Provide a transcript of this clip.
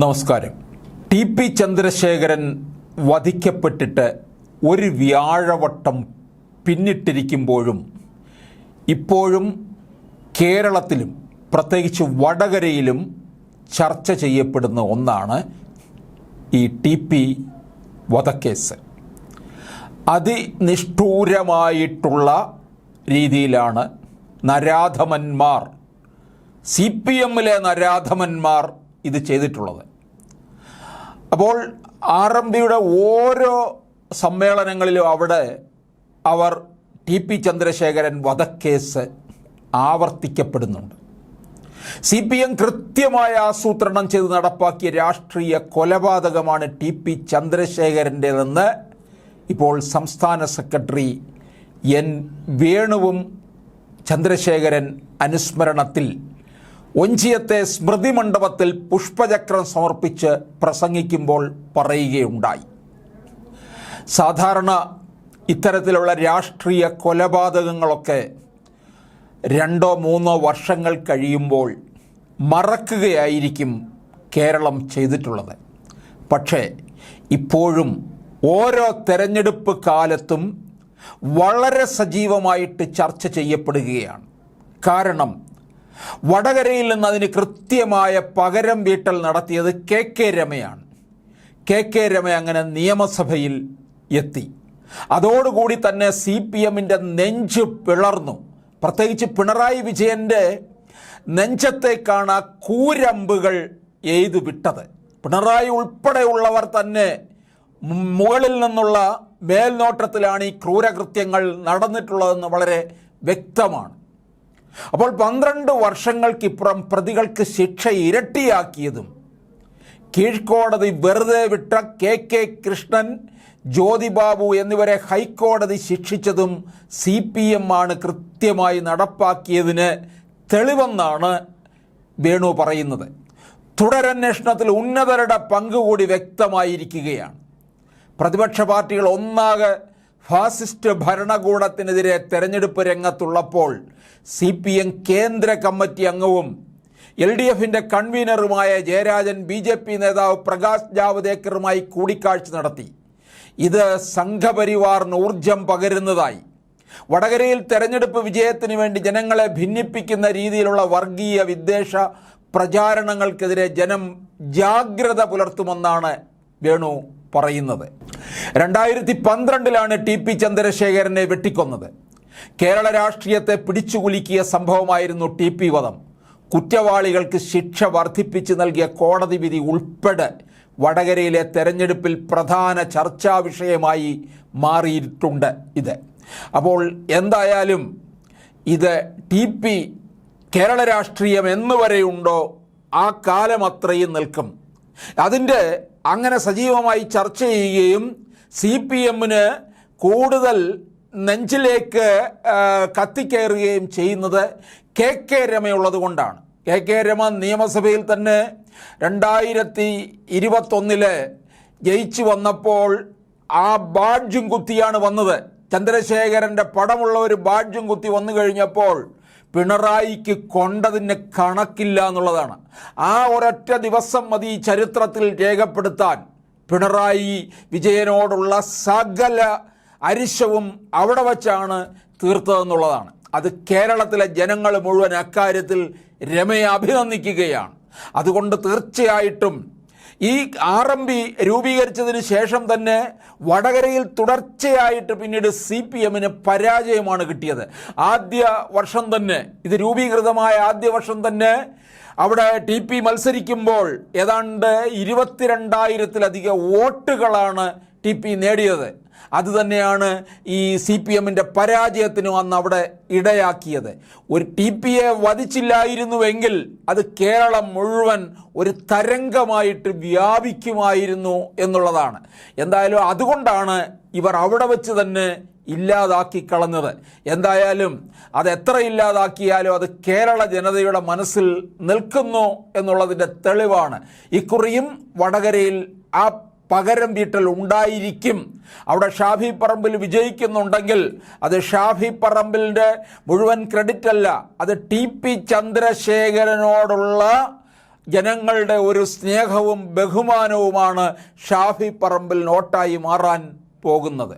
നമസ്കാരം. T P Chandrasekharan വധിക്കപ്പെട്ടിട്ട് ഒരു വ്യാഴവട്ടം പിന്നിട്ടിരിക്കുമ്പോഴും ഇപ്പോഴും കേരളത്തിലും പ്രത്യേകിച്ച് വടകരയിലും ചർച്ച ചെയ്യപ്പെടുന്ന ഒന്നാണ് ഈ ടി പി വധക്കേസ്. അതിനിഷ്ഠൂരമായിട്ടുള്ള രീതിയിലാണ് നരാധമന്മാർ സി പി എമ്മിലെ നരാധമന്മാർ ഇത് ചെയ്തിട്ടുള്ളത്. അപ്പോൾ ആർ എം പിയുടെ ഓരോ സമ്മേളനങ്ങളിലും അവിടെ അവർ ടി പി ചന്ദ്രശേഖരൻ വധക്കേസ് ആവർത്തിക്കപ്പെടുന്നുണ്ട്. സി പി എം കൃത്യമായ ആസൂത്രണം ചെയ്ത് നടപ്പാക്കിയ രാഷ്ട്രീയ കൊലപാതകമാണ് ടി പി ചന്ദ്രശേഖരന്റെതെന്ന് ഇപ്പോൾ സംസ്ഥാന സെക്രട്ടറി എൻ വേണുവും ചന്ദ്രശേഖരൻ അനുസ്മരണത്തിൽ ഒഞ്ചിയത്തെ സ്മൃതി മണ്ഡപത്തിൽ പുഷ്പചക്രം സമർപ്പിച്ച് പ്രസംഗിക്കുമ്പോൾ പറയുകയുണ്ടായി. സാധാരണ ഇത്തരത്തിലുള്ള രാഷ്ട്രീയ കൊലപാതകങ്ങളൊക്കെ രണ്ടോ മൂന്നോ വർഷങ്ങൾ കഴിയുമ്പോൾ മറക്കുകയായിരിക്കും കേരളം ചെയ്തിട്ടുള്ളത്. പക്ഷേ ഇപ്പോഴും ഓരോ തെരഞ്ഞെടുപ്പ് കാലത്തും വളരെ സജീവമായിട്ട് ചർച്ച ചെയ്യപ്പെടുകയാണ്. കാരണം വടകരയിൽ നിന്ന് അതിന് കൃത്യമായ പകരം വീട്ടൽ നടത്തിയത് കെ കെ രമയാണ്. കെ കെ രമ അങ്ങനെ നിയമസഭയിൽ എത്തി. അതോടുകൂടി തന്നെ സി പി എമ്മിന്റെ നെഞ്ച് പിളർന്നു. പ്രത്യേകിച്ച് പിണറായി വിജയന്റെ നെഞ്ചത്തേക്കാണ് ആ കൂരമ്പുകൾ എയ്തു വിട്ടത്. പിണറായി ഉൾപ്പെടെയുള്ളവർ തന്നെ മുകളിൽ നിന്നുള്ള മേൽനോട്ടത്തിലാണ് ഈ ക്രൂരകൃത്യങ്ങൾ നടന്നിട്ടുള്ളതെന്ന് വളരെ വ്യക്തമാണ്. അപ്പോൾ പന്ത്രണ്ട് വർഷങ്ങൾക്കിപ്പുറം പ്രതികൾക്ക് ശിക്ഷ ഇരട്ടിയാക്കിയതും കീഴ്ക്കോടതി വെറുതെ വിട്ട കെ കെ കൃഷ്ണൻ ജ്യോതിബാബു എന്നിവരെ ഹൈക്കോടതി ശിക്ഷിച്ചതും സി പി എം ആണ് കൃത്യമായി നടപ്പാക്കിയതിന് തെളിവെന്നാണ് വേണു പറയുന്നത്. തുടരന്വേഷണത്തിൽ ഉന്നതരുടെ പങ്ക് കൂടി വ്യക്തമായിരിക്കുകയാണ്. പ്രതിപക്ഷ പാർട്ടികൾ ഒന്നാകെ ഫാസിസ്റ്റ് ഭരണകൂടത്തിനെതിരെ തെരഞ്ഞെടുപ്പ് രംഗത്തുള്ളപ്പോൾ സി പി എം കേന്ദ്ര കമ്മിറ്റി അംഗവും എൽ ഡി എഫിന്റെ കൺവീനറുമായ ജയരാജൻ ബി ജെ പി നേതാവ് പ്രകാശ് ജാവദേക്കറുമായി കൂടിക്കാഴ്ച നടത്തി. ഇത് സംഘപരിവാറിന് ഊർജം പകരുന്നതായി. വടകരയിൽ തെരഞ്ഞെടുപ്പ് വിജയത്തിന് വേണ്ടി ജനങ്ങളെ ഭിന്നിപ്പിക്കുന്ന രീതിയിലുള്ള വർഗീയ വിദ്വേഷ പ്രചാരണങ്ങൾക്കെതിരെ ജനം ജാഗ്രത പുലർത്തുമെന്നാണ് വേണു പറയുന്നത്. രണ്ടായിരത്തി പന്ത്രണ്ടിലാണ് ടി പി ചന്ദ്രശേഖരനെ വെട്ടിക്കൊന്നത്. കേരള രാഷ്ട്രീയത്തെ പിടിച്ചുകുലുക്കിയ സംഭവമായിരുന്നു ടി പി വധം. കുറ്റവാളികൾക്ക് ശിക്ഷ വർദ്ധിപ്പിച്ച് നൽകിയ കോടതി വിധി ഉൾപ്പെടെ വടകരയിലെ തെരഞ്ഞെടുപ്പിൽ പ്രധാന ചർച്ചാ വിഷയമായി മാറിയിട്ടുണ്ട് ഇത്. അപ്പോൾ എന്തായാലും ഇത് ടി പി കേരള രാഷ്ട്രീയം എന്നുവരെയുണ്ടോ ആ കാലം അത്രയും നിൽക്കും. അതിന്റെ അങ്ങനെ സജീവമായി ചർച്ച ചെയ്യുകയും സി പി എമ്മിന് കൂടുതൽ നെഞ്ചിലേക്ക് കത്തിക്കയറുകയും ചെയ്യുന്നത് കെ കെ രമയുള്ളത് കൊണ്ടാണ്. കെ കെ രമ നിയമസഭയിൽ തന്നെ രണ്ടായിരത്തി ഇരുപത്തൊന്നിൽ ജയിച്ചു വന്നപ്പോൾ ആ ബാഡ്ജും കുത്തിയാണ് വന്നത്. ചന്ദ്രശേഖരന്റെ പടമുള്ള ഒരു ബാഡ്ജും കുത്തി വന്നു കഴിഞ്ഞപ്പോൾ പിണറായിക്ക് കൊണ്ടതിന് കണക്കില്ല എന്നുള്ളതാണ്. ആ ഒരൊറ്റ ദിവസം മതി ചരിത്രത്തിൽ രേഖപ്പെടുത്താൻ. പിണറായി വിജയനോടുള്ള സകല അരിശവും അവിടെ വച്ചാണ് തീർത്തതെന്നുള്ളതാണ്. അത് കേരളത്തിലെ ജനങ്ങൾ മുഴുവൻ അക്കാര്യത്തിൽ രമയെ അഭിനന്ദിക്കുകയാണ്. അതുകൊണ്ട് തീർച്ചയായിട്ടും ഈ ആർ എം പി രൂപീകരിച്ചതിന് ശേഷം തന്നെ വടകരയിൽ തുടർച്ചയായിട്ട് പിന്നീട് സി പി എമ്മിന് പരാജയമാണ് കിട്ടിയത്. ആദ്യ വർഷം തന്നെ ഇത് രൂപീകൃതമായ ആദ്യ വർഷം തന്നെ അവിടെ ടി പി മത്സരിക്കുമ്പോൾ ഏതാണ്ട് ഇരുപത്തിരണ്ടായിരത്തിലധികം വോട്ടുകളാണ് ടി പി നേടിയത്. അത് തന്നെയാണ് ഈ സി പി എമ്മിന്റെ പരാജയത്തിനും അന്ന് അവിടെ ഇടയാക്കിയത്. ഒരു ടി പി എ വധിച്ചില്ലായിരുന്നുവെങ്കിൽ അത് കേരളം മുഴുവൻ ഒരു തരംഗമായിട്ട് വ്യാപിക്കുമായിരുന്നു എന്നുള്ളതാണ്. എന്തായാലും അതുകൊണ്ടാണ് ഇവർ അവിടെ വെച്ച് തന്നെ ഇല്ലാതാക്കി കളഞ്ഞത്. എന്തായാലും അത് എത്ര ഇല്ലാതാക്കിയാലും അത് കേരള ജനതയുടെ മനസ്സിൽ നിൽക്കുന്നു എന്നുള്ളതിന്റെ തെളിവാണ്. ഇക്കുറിയും വടകരയിൽ ആ പകരം വീട്ടൽ ഉണ്ടായിരിക്കും. അവിടെ ഷാഫി പറമ്പിൽ വിജയിക്കുന്നുണ്ടെങ്കിൽ അത് ഷാഫി പറമ്പിലിന്റെ മുഴുവൻ ക്രെഡിറ്റ് അല്ല അത് ടി പി ചന്ദ്രശേഖരനോടുള്ള ജനങ്ങളുടെ ഒരു സ്നേഹവും ബഹുമാനവുമാണ് ഷാഫി പറമ്പിൽ നോട്ടായി മാറാൻ പോകുന്നത്.